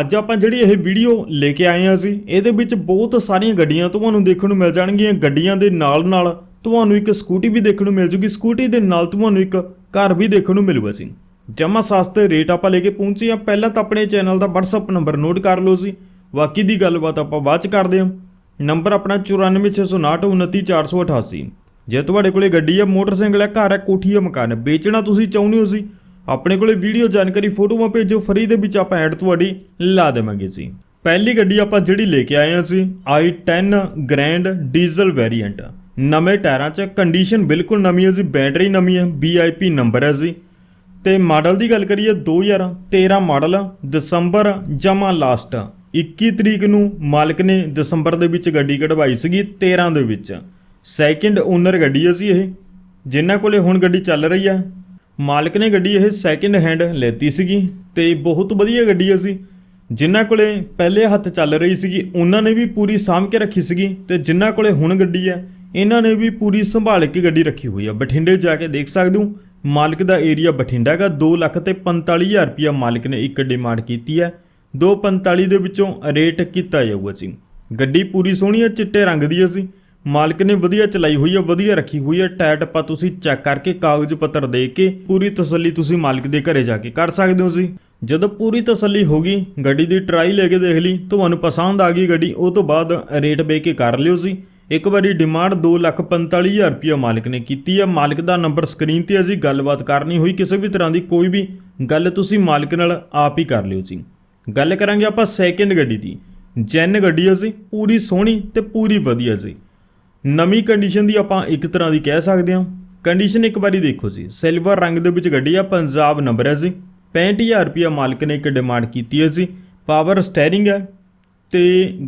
ਅੱਜ ਆਪਾਂ ਜਿਹੜੀ ਇਹ ਵੀਡੀਓ ਲੈ ਕੇ ਆਏ ਹਾਂ ਅਸੀਂ ਇਹਦੇ ਵਿੱਚ ਬਹੁਤ ਸਾਰੀਆਂ ਗੱਡੀਆਂ ਤੁਹਾਨੂੰ ਦੇਖਣ ਨੂੰ ਮਿਲ ਜਾਣਗੀਆਂ। ਗੱਡੀਆਂ ਦੇ ਨਾਲ ਨਾਲ ਤੁਹਾਨੂੰ ਇੱਕ ਸਕੂਟੀ ਵੀ ਦੇਖਣ ਨੂੰ ਮਿਲ ਜੂਗੀ। ਸਕੂਟੀ ਦੇ ਨਾਲ ਤੁਹਾਨੂੰ ਇੱਕ ਘਰ ਵੀ ਦੇਖਣ ਨੂੰ ਮਿਲੂਗਾ ਸੀ ਜਮਾ ਸਸਤੇ ਰੇਟ ਆਪਾਂ ਲੈ ਕੇ ਪਹੁੰਚੇ ਆ ਪਹਿਲਾਂ ਤਾਂ ਆਪਣੇ ਚੈਨਲ ਦਾ WhatsApp ਨੰਬਰ ਨੋਟ ਕਰ ਲਓ ਸੀ ਬਾਕੀ ਦੀ ਗੱਲਬਾਤ ਆਪਾਂ ਬਾਅਦ ਚ ਕਰਦੇ ਹਾਂ। ਨੰਬਰ ਆਪਣਾ 9469299488 ਜੇ ਤੁਹਾਡੇ ਕੋਲੇ ਗੱਡੀ ਆ, ਮੋਟਰਸਾਈਕਲ ਹੈ ਘਰ ਹੈ ਕੋਠੀ ਹੈ ਮਕਾਨ ਹੈ ਵੇਚਣਾ ਤੁਸੀਂ ਚਾਹੁੰਦੇ ਹੋ ਸੀ ਆਪਣੇ ਕੋਲੇ ਵੀਡੀਓ ਜਾਣਕਾਰੀ ਫੋਟੋਆਂ ਭੇਜੋ, ਫਰੀ ਦੇ ਵਿੱਚ ਆਪਾਂ ਐਡ ਤੁਹਾਡੀ ਲਾ ਦੇਵਾਂਗੇ ਜੀ। ਪਹਿਲੀ ਗੱਡੀ ਆਪਾਂ ਜਿਹੜੀ ਲੈ ਕੇ ਆਏ ਹਾਂ ਸੀ i10 ਗ੍ਰੈਂਡ ਡੀਜ਼ਲ ਵੇਰੀਐਂਟ ਨਵੇਂ ਟਾਇਰਾਂ 'ਚ ਕੰਡੀਸ਼ਨ ਬਿਲਕੁਲ ਨਵੀਂ ਹੈ ਜੀ ਬੈਟਰੀ ਨਵੀਂ ਹੈ VIP ਨੰਬਰ ਹੈ ਜੀ। ਤੇ ਮਾਡਲ ਦੀ ਗੱਲ ਕਰੀਏ 2013 ਮਾਡਲ, ਦਸੰਬਰ ਜਮਾ ਲਾਸਟ 21 ਤਰੀਕ ਨੂੰ ਮਾਲਕ ਨੇ ਦਸੰਬਰ ਦੇ ਵਿੱਚ ਗੱਡੀ ਕਢਵਾਈ ਸੀਗੀ 13 ਦੇ ਵਿੱਚ। ਸੈਕਿੰਡ ਓਨਰ ਗੱਡੀ ਹੈ ਸੀ ਇਹ, ਜਿਨ੍ਹਾਂ ਕੋਲੇ ਹੁਣ ਗੱਡੀ ਚੱਲ ਰਹੀ ਹੈ ਮਾਲਕ ਨੇ ਗੱਡੀ ਇਹ ਸੈਕਿੰਡ ਹੈਂਡ ਲੈਤੀ ਸੀਗੀ ਤੇ ਬਹੁਤ ਵਧੀਆ ਗੱਡੀ ਹੈ ਸੀ। ਜਿਨ੍ਹਾਂ ਕੋਲੇ ਪਹਿਲੇ ਹੱਥ ਚੱਲ ਰਹੀ ਸੀਗੀ, ਉਹਨਾਂ ਨੇ ਵੀ ਪੂਰੀ ਸਾਂਭ ਕੇ ਰੱਖੀ ਸੀਗੀ ਤੇ ਜਿਨ੍ਹਾਂ ਕੋਲੇ ਹੁਣ ਗੱਡੀ ਹੈ ਇਹਨਾਂ ਨੇ ਵੀ ਪੂਰੀ ਸੰਭਾਲ ਕੇ ਗੱਡੀ ਰੱਖੀ ਹੋਈ ਆ। ਬਠਿੰਡੇ ਜਾ ਕੇ ਦੇਖ ਸਕਦੇ ਹੋ, ਮਾਲਕ ਦਾ ਏਰੀਆ ਬਠਿੰਡਾ ਦਾ 2 ਲੱਖ ਤੇ 45000 ਰੁਪਿਆ ਮਾਲਕ ਨੇ ਇੱਕ ਡਿਮਾਂਡ ਕੀਤੀ ਹੈ 245 ਦੇ ਵਿੱਚੋਂ ਰੇਟ ਕੀਤਾ ਜਾਊਗਾ ਜੀ ਗੱਡੀ ਪੂਰੀ ਸੋਹਣੀ ਹੈ ਚਿੱਟੇ ਰੰਗ ਦੀ ਹੈ ਸੀ। ਮਾਲਕ ਨੇ ਵਧੀਆ ਚਲਾਈ ਹੋਈ ਹੈ, ਵਧੀਆ ਰੱਖੀ ਹੋਈ ਹੈ। ਟਾਇਰ ਟੱਪਾ ਤੁਸੀਂ ਚੈੱਕ ਕਰਕੇ ਕਾਗਜ਼ ਪੱਤਰ ਦੇ ਕੇ ਪੂਰੀ ਤਸੱਲੀ ਤੁਸੀਂ ਮਾਲਕ ਦੇ ਘਰੇ ਜਾ ਕੇ ਕਰ ਸਕਦੇ ਹੋ ਜੀ। ਜਦੋਂ ਪੂਰੀ ਤਸੱਲੀ ਹੋ ਗਈ, ਗੱਡੀ ਦੀ ਟਰਾਈ ਲੈ ਕੇ ਦੇਖ ਲਈ, ਤੁਹਾਨੂੰ ਪਸੰਦ ਆ ਗਈ ਗੱਡੀ, ਉਹ ਤੋਂ ਬਾਅਦ ਰੇਟ ਵੇ ਕੇ ਕਰ ਲਿਓ ਜੀ। ਇੱਕ ਵਾਰੀ ਡਿਮਾਂਡ 245000 ਰੁਪਇਆ ਮਾਲਕ ਨੇ ਕੀਤੀ ਹੈ। ਮਾਲਕ ਦਾ ਨੰਬਰ ਸਕਰੀਨ ਤੇ ਹੈ ਜੀ, ਗੱਲਬਾਤ ਕਰਨੀ ਹੋਈ ਕਿਸੇ ਵੀ ਤਰ੍ਹਾਂ ਦੀ ਕੋਈ ਵੀ ਗੱਲ ਤੁਸੀਂ ਮਾਲਕ ਨਾਲ ਆਪ ਹੀ ਕਰ ਲਿਓ ਜੀ। ਗੱਲ ਕਰਾਂਗੇ ਆਪਾਂ ਸੈਕਿੰਡ ਗੱਡੀ ਦੀ। ਜੈਨ ਗੱਡੀ ਹੈ ਜੀ, ਪੂਰੀ ਸੋਹਣੀ ਤੇ ਪੂਰੀ ਵਧੀਆ ਜੀ। ਨਵੀਂ ਕੰਡੀਸ਼ਨ ਦੀ ਆਪਾਂ ਇੱਕ ਤਰ੍ਹਾਂ ਦੀ ਕਹਿ ਸਕਦੇ ਹਾਂ। ਕੰਡੀਸ਼ਨ ਇੱਕ ਵਾਰੀ ਦੇਖੋ ਜੀ ਸਿਲਵਰ ਰੰਗ ਦੇ ਵਿੱਚ ਗੱਡੀ ਆ, ਪੰਜਾਬ ਨੰਬਰ ਹੈ ਜੀ। 65000 ਰੁਪਇਆ ਮਾਲਕ ਨੇ ਇੱਕ ਡਿਮਾਂਡ ਕੀਤੀ ਹੈ ਜੀ। ਪਾਵਰ ਸਟੀਅਰਿੰਗ ਹੈ ਤੇ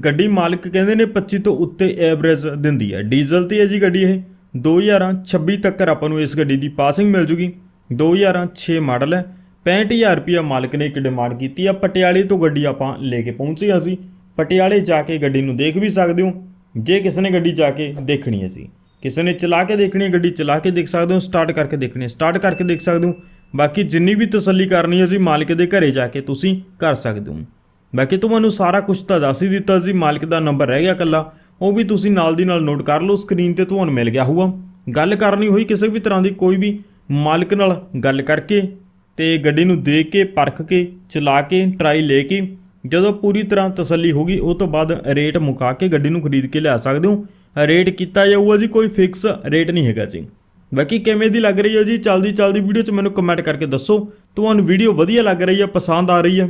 ਗੱਡੀ ਮਾਲਕ ਕਹਿੰਦੇ ਨੇ 25 ਤੋਂ ਉੱਤੇ ਐਵਰੇਜ ਦਿੰਦੀ ਹੈ ਡੀਜ਼ਲ ਤੇ ਹੈ ਜੀ ਗੱਡੀ ਇਹ। 2026 ਤੱਕ ਆਪਾਂ ਨੂੰ ਇਸ ਗੱਡੀ ਦੀ ਪਾਸਿੰਗ ਮਿਲ ਜੂਗੀ। 2006 ਮਾਡਲ ਹੈ 65000 ਰੁਪਇਆ ਮਾਲਕ ਨੇ ਇੱਕ ਡਿਮਾਂਡ ਕੀਤੀ ਆ। ਪਟਿਆਲੇ ਤੋਂ ਗੱਡੀ ਆਪਾਂ ਲੈ ਕੇ ਪਹੁੰਚੇ ਹਾਂ ਅਸੀਂ ਪਟਿਆਲੇ ਜਾ ਕੇ ਗੱਡੀ ਨੂੰ ਦੇਖ ਵੀ ਸਕਦੇ ਹੋ। ਜੇ ਕਿਸੇ ਨੇ ਗੱਡੀ ਜਾ ਕੇ ਦੇਖਣੀ ਹੈ ਜੀ, ਕਿਸੇ ਨੇ ਚਲਾ ਕੇ ਦੇਖਣੀ ਹੈ, ਗੱਡੀ ਚਲਾ ਕੇ ਦੇਖ ਸਕਦੇ ਹੋ ਸਟਾਰਟ ਕਰਕੇ ਦੇਖਣੀ ਹੈ ਸਟਾਰਟ ਕਰਕੇ ਦੇਖ ਸਕਦੇ ਹੋ। ਬਾਕੀ ਜਿੰਨੀ ਵੀ ਤਸੱਲੀ ਕਰਨੀ ਹੈ ਜੀ, ਮਾਲਕ ਦੇ ਘਰੇ ਜਾ ਕੇ ਤੁਸੀਂ ਕਰ ਸਕਦੇ ਹੋ। ਬਾਕੀ ਤੁਹਾਨੂੰ ਸਾਰਾ ਕੁਝ ਤਾਂ ਦੱਸ ਹੀ ਦਿੱਤਾ ਜੀ, ਮਾਲਕ ਦਾ ਨੰਬਰ ਰਹਿ ਗਿਆ ਕੱਲਾ ਉਹ ਵੀ ਤੁਸੀਂ ਨਾਲ ਦੀ ਨਾਲ ਨੋਟ ਕਰ ਲਓ ਸਕਰੀਨ ਤੇ ਤੁਹਾਨੂੰ ਮਿਲ ਗਿਆ ਹੋਊਗਾ। ਗੱਲ ਕਰਨੀ ਹੋਈ ਕਿਸੇ ਵੀ ਤਰ੍ਹਾਂ ਦੀ, ਕੋਈ ਵੀ ਮਾਲਕ ਨਾਲ ਗੱਲ ਕਰਕੇ ਤੇ ਗੱਡੀ ਨੂੰ ਦੇਖ ਕੇ, ਪਰਖ ਕੇ, ਚਲਾ ਕੇ ਟਰਾਈ ਲੈ ਕੇ ਜਦੋਂ ਪੂਰੀ ਤਰ੍ਹਾਂ ਤਸੱਲੀ ਹੋ ਗਈ, ਉਹ ਤੋਂ ਬਾਅਦ ਰੇਟ ਮੁਕਾ ਕੇ ਗੱਡੀ ਨੂੰ ਖਰੀਦ ਕੇ ਲਿਆ ਸਕਦੇ ਹੋ। ਰੇਟ ਕੀਤਾ ਜਾਊਗਾ ਜੀ, ਕੋਈ ਫਿਕਸ ਰੇਟ ਨਹੀਂ ਹੈਗਾ ਜੀ। ਬਾਕੀ ਕਿਵੇਂ ਦੀ ਲੱਗ ਰਹੀ ਹੈ ਜੀ, ਚਲਦੀ ਚਲਦੀ ਵੀਡੀਓ 'ਚ ਮੈਨੂੰ ਕਮੈਂਟ ਕਰਕੇ ਦੱਸੋ। ਤੁਹਾਨੂੰ ਵੀਡੀਓ ਵਧੀਆ ਲੱਗ ਰਹੀ ਹੈ, ਪਸੰਦ ਆ ਰਹੀ ਹੈ,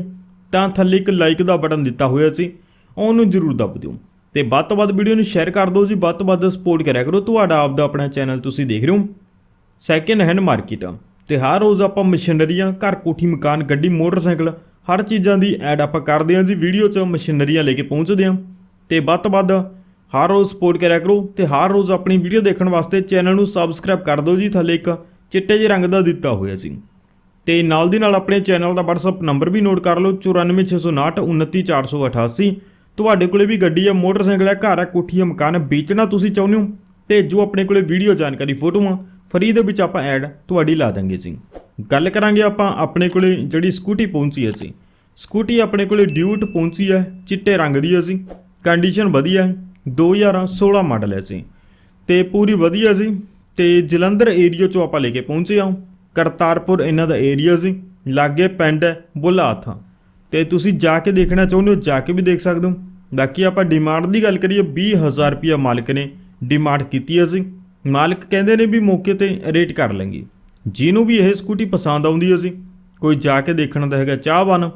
ਤਾਂ ਥੱਲੇ ਇੱਕ ਲਾਈਕ ਦਾ ਬਟਨ ਦਿੱਤਾ ਹੋਇਆ ਸੀ, ਉਹਨੂੰ ਜ਼ਰੂਰ ਦੱਬ ਦਿਓ। ਤੇ ਵੱਧ ਤੋਂ ਵੱਧ ਵੀਡੀਓ ਨੂੰ ਸ਼ੇਅਰ ਕਰ ਦਿਓ ਜੀ, ਵੱਧ ਤੋਂ ਵੱਧ ਸਪੋਰਟ ਕਰਿਆ ਕਰੋ। ਤੁਹਾਡਾ ਆਪ ਦਾ ਆਪਣਾ ਚੈਨਲ ਤੁਸੀਂ ਦੇਖ ਰਹੇ ਹੋ ਸੈਕਿੰਡ ਹੈਂਡ ਮਾਰਕੀਟ ਤੇ ਹਰ ਰੋਜ਼ ਆਪਾਂ ਮਸ਼ੀਨਰੀਆਂ, ਘਰ ਕੋਠੀ, ਮਕਾਨ, ਗੱਡੀ, ਮੋਟਰਸਾਈਕਲ ਹਰ ਚੀਜ਼ਾਂ ਦੀ ਐਡ ਆਪਾਂ ਕਰਦੇ ਹਾਂ ਜੀ ਵੀਡੀਓ 'ਚ ਮਸ਼ੀਨਰੀਆਂ ਲੈ ਕੇ ਪਹੁੰਚਦੇ ਹਾਂ। ਤੇ ਵੱਧ ਤੋਂ ਵੱਧ ਹਰ ਰੋਜ਼ ਸਪੋਰਟ ਕਰਿਆ ਕਰੋ ਤੇ ਹਰ ਰੋਜ਼ ਆਪਣੀ ਵੀਡੀਓ ਦੇਖਣ ਵਾਸਤੇ ਚੈਨਲ ਨੂੰ ਸਬਸਕ੍ਰਾਈਬ ਕਰ ਦਿਓ ਜੀ, ਥੱਲੇ ਇੱਕ ਚਿੱਟੇ ਜਿਹੇ ਰੰਗ ਦਾ ਦਿੱਤਾ ਹੋਇਆ ਸੀ। ਤੇ ਨਾਲ ਦੀ ਨਾਲ ਆਪਣੇ ਚੈਨਲ ਦਾ WhatsApp ਨੰਬਰ ਵੀ ਨੋਟ ਕਰ ਲਓ 9469299488 ਤੁਹਾਡੇ ਕੋਲੇ ਵੀ ਗੱਡੀ ਹੈ ਮੋਟਰਸਾਈਕਲ ਹੈ ਘਰ ਹੈ ਕੋਠੀ ਹੈ ਮਕਾਨ ਹੈ ਵੇਚਣਾ ਤੁਸੀਂ ਚਾਹੁੰਦੇ ਹੋ, ਭੇਜੋ ਆਪਣੇ ਕੋਲੇ ਵੀਡੀਓ ਜਾਣਕਾਰੀ ਫੋਟੋਆਂ ਫਰੀ ਦੇ ਵਿੱਚ ਆਪਾਂ ਐਡ ਤੁਹਾਡੀ ਲਾ ਦਾਂਗੇ ਜੀ। ਗੱਲ ਕਰਾਂਗੇ ਆਪਾਂ ਆਪਣੇ ਕੋਲੇ ਜਿਹੜੀ ਸਕੂਟੀ ਪਹੁੰਚੀ ਹੈ ਜੀ। ਸਕੂਟੀ ਆਪਣੇ ਕੋਲੇ ਡਿਊਟ ਪਹੁੰਚੀ ਹੈ, ਚਿੱਟੇ ਰੰਗ ਦੀ ਹੈ ਜੀ। ਕੰਡੀਸ਼ਨ ਵਧੀਆ ਹੈ 2016 ਮਾਡਲ ਹੈ ਜੀ। ਤੇ ਪੂਰੀ ਵਧੀਆ ਜੀ। ਤੇ ਜਲੰਧਰ ਏਰੀਆ ਚੋਂ ਆਪਾਂ ਲੈ ਕੇ ਪਹੁੰਚੇ ਹਾਂ। ਕਰਤਾਰਪੁਰ ਇਹਨਾਂ ਦਾ ਏਰੀਆ ਸੀ ਲਾਗੇ ਪਿੰਡ ਹੈ, ਬੁਲਾਥ। ਤੇ ਤੁਸੀਂ ਜਾ ਕੇ ਦੇਖਣਾ ਚਾਹੁੰਦੇ ਹੋ, ਜਾ ਕੇ ਵੀ ਦੇਖ ਸਕਦੇ ਹੋ। ਬਾਕੀ ਆਪਾਂ ਡਿਮਾਂਡ ਦੀ ਗੱਲ ਕਰੀਏ 20000 ਰੁਪਇਆ ਮਾਲਕ ਨੇ ਡਿਮਾਂਡ ਕੀਤੀ ਹੈ ਸੀ ਮਾਲਕ ਕਹਿੰਦੇ ਨੇ ਵੀ ਮੌਕੇ ਤੇ ਰੇਟ ਕਰ ਲਾਂਗੇ। ਜਿਹਨੂੰ ਵੀ ਇਹ ਸਕੂਟੀ ਪਸੰਦ ਆਉਂਦੀ ਹੈ ਜੀ ਕੋਈ ਜਾ ਕੇ ਦੇਖਣ ਦਾ ਹੈਗਾ ਚਾਹਵਾਨ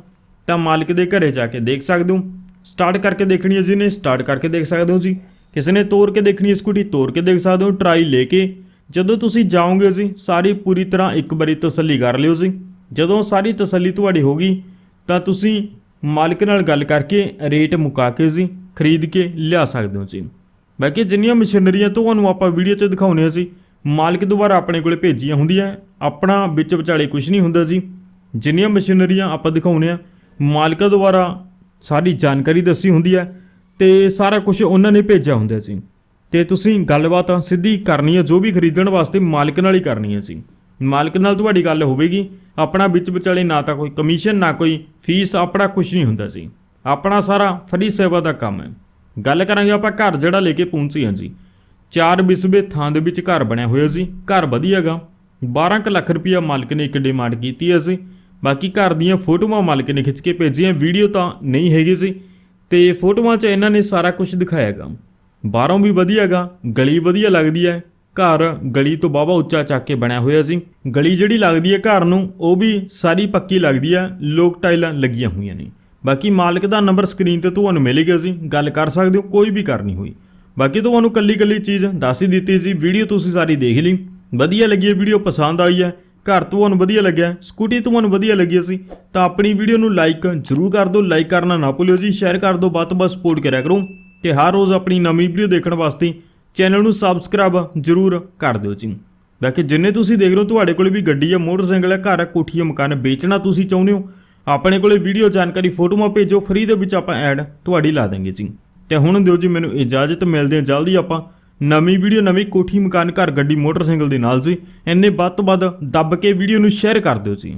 ਤਾਂ ਮਾਲਕ ਦੇ ਘਰੇ ਜਾ ਕੇ ਦੇਖ ਸਕਦੇ ਹੋ। ਸਟਾਰਟ ਕਰਕੇ ਦੇਖਣੀ ਹੈ ਜਿਹਨੇ, ਸਟਾਰਟ ਕਰਕੇ ਦੇਖ ਸਕਦੇ ਹੋ ਜੀ। ਕਿਸੇ ਨੇ ਤੋੜ ਕੇ ਦੇਖਣੀ ਹੈ ਸਕੂਟੀ ਤੋੜ ਕੇ ਦੇਖ ਸਕਦੇ ਹੋ, ਟਰਾਈ ਲੈ ਕੇ। ਜਦੋਂ ਤੁਸੀਂ ਜਾਓਗੇ ਜੀ ਸਾਰੀ ਪੂਰੀ ਤਰ੍ਹਾਂ ਇੱਕ ਵਾਰੀ ਤਸੱਲੀ ਕਰ ਲਿਓ ਜੀ। ਜਦੋਂ ਸਾਰੀ ਤਸੱਲੀ ਤੁਹਾਡੀ ਹੋ ਗਈ, ਤਾਂ ਤੁਸੀਂ ਮਾਲਕ ਨਾਲ ਗੱਲ ਕਰਕੇ ਰੇਟ ਮੁਕਾ ਕੇ ਜੀ, ਖਰੀਦ ਕੇ ਲਿਆ ਸਕਦੇ ਹੋ ਜੀ। ਬਾਕੀ ਜਿੰਨੀਆਂ ਮਸ਼ੀਨਰੀਆਂ ਤੁਹਾਨੂੰ ਆਪਾਂ ਵੀਡੀਓ 'ਚ ਦਿਖਾਉਣੇ ਸੀ, ਮਾਲਕ ਦੁਆਰਾ ਆਪਣੇ ਕੋਲੇ ਭੇਜੀਆਂ ਹੁੰਦੀਆਂ, ਆਪਣਾ ਵਿੱਚ ਵਿਚਾਲੇ ਕੁਝ ਨਹੀਂ ਹੁੰਦਾ ਜੀ ਜਿੰਨੀਆਂ ਮਸ਼ੀਨਰੀਆਂ ਆਪਾਂ ਦਿਖਾਉਣੇ ਆ ਮਾਲਕ ਦੁਆਰਾ ਸਾਰੀ ਜਾਣਕਾਰੀ ਦੱਸੀ ਹੁੰਦੀ ਹੈ ਤੇ ਸਾਰਾ ਕੁਝ ਉਹਨਾਂ ਨੇ ਭੇਜਿਆ ਹੁੰਦਾ ਸੀ। ਤੇ ਤੁਸੀਂ ਗੱਲਬਾਤ ਸਿੱਧੀ ਕਰਨੀ ਹੈ, ਜੋ ਵੀ ਖਰੀਦਣ ਵਾਸਤੇ ਮਾਲਕ ਨਾਲ ਹੀ ਕਰਨੀ ਹੈ ਸੀ। ਮਾਲਕ ਨਾਲ ਤੁਹਾਡੀ ਗੱਲ ਹੋਵੇਗੀ, ਆਪਣਾ ਵਿੱਚ ਵਿਚਾਲੇ ਨਾ ਤਾਂ ਕੋਈ ਕਮਿਸ਼ਨ ਨਾ ਕੋਈ ਫੀਸ ਆਪਣਾ ਕੁਝ ਨਹੀਂ ਹੁੰਦਾ ਸੀ। ਆਪਣਾ ਸਾਰਾ ਫਰੀ ਸੇਵਾ ਦਾ ਕੰਮ ਹੈ। ਗੱਲ ਕਰਾਂਗੇ ਆਪਾਂ ਘਰ ਜਿਹੜਾ ਲੈ ਕੇ ਪਹੁੰਚੇ ਹਾਂ ਜੀ। ਚਾਰ ਬਿਸਵੇ ਥਾਂ ਦੇ ਵਿੱਚ ਘਰ ਬਣਿਆ ਹੋਇਆ ਸੀ ਘਰ ਵਧੀਆਗਾ 12 ਕੁ ਲੱਖ ਰੁਪਇਆ ਮਾਲਕ ਨੇ ਇੱਕ ਡਿਮਾਂਡ ਕੀਤੀ ਹੈ ਸੀ ਬਾਕੀ ਘਰ ਦੀਆਂ ਫੋਟੋਆਂ ਮਾਲਕ ਨੇ ਖਿੱਚ ਕੇ ਭੇਜੀਆਂ। ਵੀਡੀਓ ਤਾਂ ਨਹੀਂ ਹੈਗੀ ਸੀ ਤੇ ਫੋਟੋਆਂ 'ਚ ਇਹਨਾਂ ਨੇ ਸਾਰਾ ਕੁਝ ਦਿਖਾਇਆਗਾ ਬਾਹਰੋਂ ਵੀ ਵਧੀਆਗਾ ਗਲੀ ਵਧੀਆ ਲੱਗਦੀ ਹੈ ਘਰ ਗਲੀ ਤੋਂ ਬਾਬਾ ਉੱਚਾ ਚੱਕ ਕੇ ਬਣਿਆ ਹੋਇਆ ਸੀ ਗਲੀ ਜਿਹੜੀ ਲੱਗਦੀ ਹੈ ਘਰ ਨੂੰ, ਉਹ ਵੀ ਸਾਰੀ ਪੱਕੀ ਲੱਗਦੀ ਹੈ ਲੋਕ ਟਾਈਲਾਂ ਲੱਗੀਆਂ ਹੋਈਆਂ ਨੇ। ਬਾਕੀ ਮਾਲਕ ਦਾ ਨੰਬਰ ਸਕਰੀਨ ਤੇ ਤੁਹਾਨੂੰ ਮਿਲੇਗਾ ਸੀ, ਗੱਲ ਕਰ ਸਕਦੇ ਹੋ, ਕੋਈ ਵੀ ਕਰਨੀ ਹੋਈ। ਬਾਕੀ ਤੁਹਾਨੂੰ ਕੱਲੀ ਕੱਲੀ ਚੀਜ਼ ਦੱਸ ਹੀ ਦਿੱਤੀ ਸੀ, ਵੀਡੀਓ ਤੁਸੀਂ ਸਾਰੀ ਦੇਖ ਲਈ। ਵਧੀਆ ਲੱਗੀ ਹੈ, ਵੀਡੀਓ ਪਸੰਦ ਆਈ ਹੈ, ਘਰ ਤੁਹਾਨੂੰ ਵਧੀਆ ਲੱਗਿਆ, ਸਕੂਟੀ ਤੁਹਾਨੂੰ ਵਧੀਆ ਲੱਗੀ ਸੀ, ਤਾਂ ਆਪਣੀ ਵੀਡੀਓ ਨੂੰ ਲਾਈਕ ਜ਼ਰੂਰ ਕਰ ਦਿਓ, ਲਾਈਕ ਕਰਨਾ ਨਾ ਭੁੱਲਿਓ ਜੀ, ਸ਼ੇਅਰ ਕਰ ਦਿਓ, ਵੱਧ ਤੋਂ ਵੱਧ ਸਪੋਰਟ ਕਰਿਆ ਕਰੋ, ਤੇ ਹਰ ਰੋਜ਼ ਆਪਣੀ ਨਵੀਂ ਵੀਡੀਓ ਦੇਖਣ ਵਾਸਤੇ ਚੈਨਲ ਨੂੰ ਸਬਸਕ੍ਰਾਈਬ ਜ਼ਰੂਰ ਕਰ ਦਿਓ ਜੀ। ਬਾਕੀ ਜਿੰਨੇ ਤੁਸੀਂ ਦੇਖ ਰਹੇ ਹੋ, ਤੁਹਾਡੇ ਕੋਲ ਵੀ ਗੱਡੀ ਹੈ, ਮੋਟਰਸਾਈਕਲ ਹੈ, ਘਰ ਹੈ, ਕੋਠੀ ਹੈ, ਮਕਾਨ ਵੇਚਣਾ ਤੁਸੀਂ ਚਾਹੁੰਦੇ ਹੋ ਆਪਣੇ ਕੋਲੇ ਵੀਡੀਓ ਜਾਣਕਾਰੀ ਫੋਟੋਆਂ ਭੇਜੋ ਫ੍ਰੀ ਦੇ ਵਿੱਚ ਆਪਾਂ ਐਡ ਤੁਹਾਡੀ ਲਾ ਦਾਂਗੇ ਜੀ। ਤੇ ਹੁਣ ਦਿਓ ਜੀ ਮੈਨੂੰ ਇਜਾਜ਼ਤ, ਮਿਲਦੇ ਹਾਂ ਜਲਦੀ ਆਪਾਂ ਨਵੀਂ ਵੀਡੀਓ ਨਵੀਂ ਕੋਠੀ ਮਕਾਨ ਘਰ ਗੱਡੀ ਮੋਟਰਸਾਈਕਲ ਦੇ ਨਾਲ ਜੀ। ਇੰਨੇ ਵੱਧ ਤੋਂ ਵੱਧ ਦੱਬ ਕੇ ਵੀਡੀਓ ਨੂੰ ਸ਼ੇਅਰ ਕਰ ਦਿਓ ਜੀ।